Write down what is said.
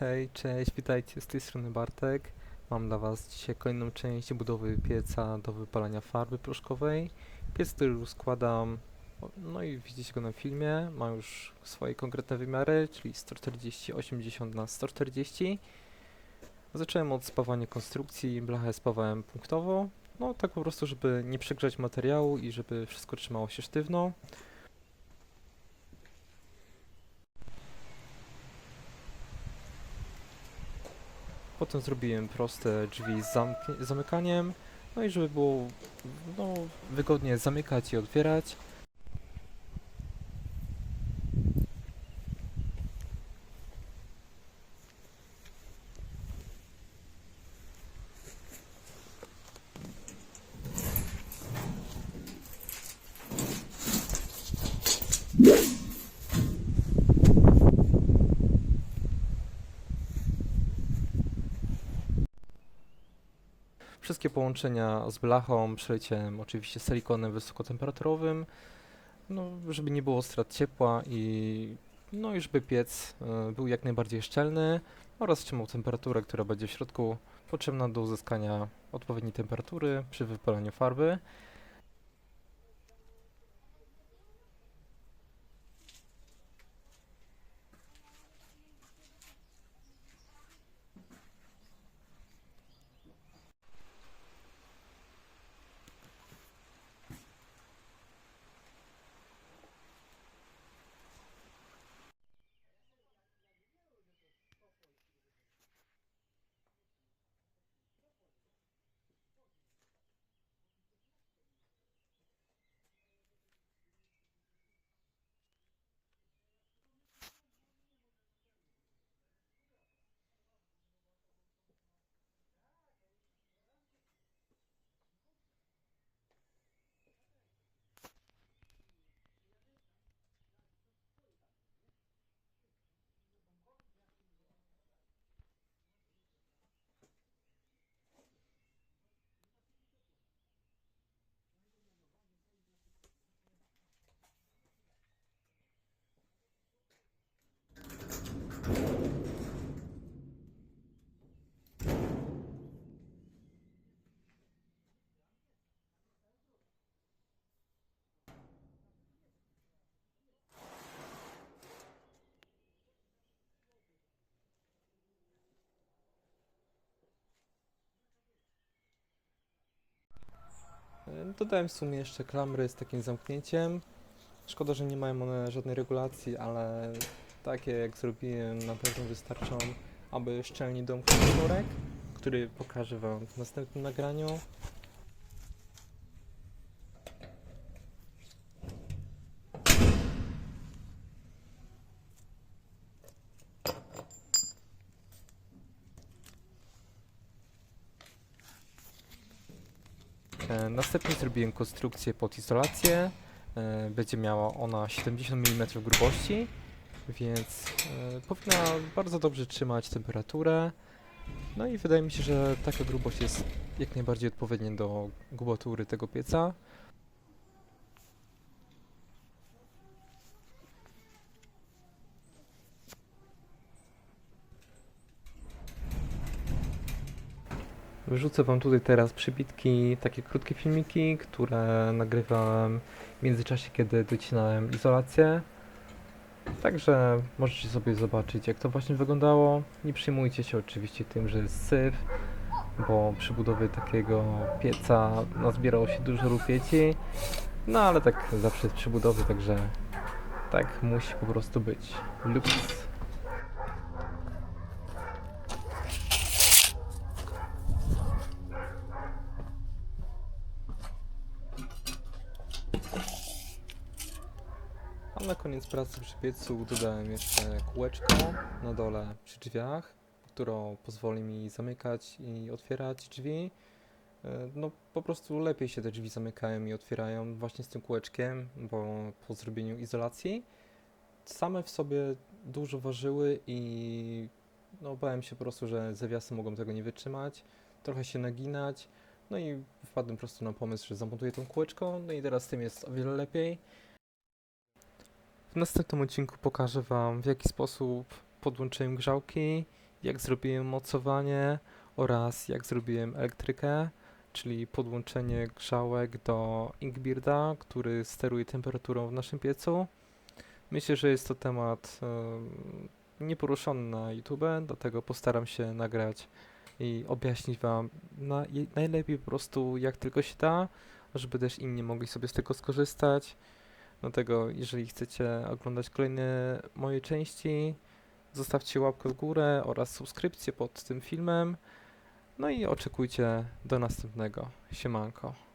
Hej, cześć, witajcie, z tej strony Bartek. Mam dla Was dzisiaj kolejną część budowy pieca do wypalania farby proszkowej. Piec, który rozkładam, o, no i widzicie go na filmie, ma już swoje konkretne wymiary, czyli 140-80 na 140. Zacząłem od spawania konstrukcji, blachę spawałem punktowo, no tak po prostu, żeby nie przegrzać materiału i żeby wszystko trzymało się sztywno. Potem zrobiłem proste drzwi z zamykaniem, no i żeby było no, wygodnie zamykać i otwierać. Wszystkie połączenia z blachą przeleciałem oczywiście silikonem wysokotemperaturowym, no, żeby nie było strat ciepła i no i żeby piec e, był jak najbardziej szczelny oraz trzymał temperaturę, która będzie w środku potrzebna do uzyskania odpowiedniej temperatury przy wypalaniu farby. Dodałem w sumie jeszcze klamry z takim zamknięciem. Szkoda, że nie mają one żadnej regulacji, ale takie jak zrobiłem na pewno wystarczą, aby szczelnie domknąć sznurek, który pokażę Wam w następnym nagraniu. E, Następnie zrobiłem konstrukcję pod izolację. E, Będzie miała ona 70 mm grubości, więc e, powinna bardzo dobrze trzymać temperaturę. No i wydaje mi się, że taka grubość jest jak najbardziej odpowiednia do kubatury tego pieca. Wrzucę Wam tutaj teraz przybitki, takie krótkie filmiki, które nagrywałem w międzyczasie, kiedy docinałem izolację. Także możecie sobie zobaczyć, jak to właśnie wyglądało. Nie przejmujcie się oczywiście tym, że jest syf, bo przy budowie takiego pieca nazbierało się dużo rupieci. No ale tak zawsze jest przy budowie, także tak musi po prostu być. Luks. A na koniec pracy przy piecu dodałem jeszcze kółeczko na dole przy drzwiach, które pozwoli mi zamykać i otwierać drzwi. E, No po prostu lepiej się te drzwi zamykają i otwierają właśnie z tym kółeczkiem, bo po zrobieniu izolacji same w sobie dużo ważyły i no bałem się po prostu, że zawiasy mogą tego nie wytrzymać, trochę się naginać. No i wpadłem po prostu na pomysł, że zamontuję tą kółeczko, no i teraz z tym jest o wiele lepiej. W następnym odcinku pokażę Wam, w jaki sposób podłączyłem grzałki jak zrobiłem mocowanie oraz jak zrobiłem elektrykę, czyli podłączenie grzałek do Inkbirda, który steruje temperaturą w naszym piecu. Myślę, że jest to temat em, nieporuszony na YouTube, dlatego postaram się nagrać i objaśnić Wam na, najlepiej po prostu jak tylko się da, żeby też inni mogli sobie z tego skorzystać. Dlatego jeżeli chcecie oglądać kolejne moje części, zostawcie łapkę w górę oraz subskrypcję pod tym filmem. No i oczekujcie do następnego. Siemanko.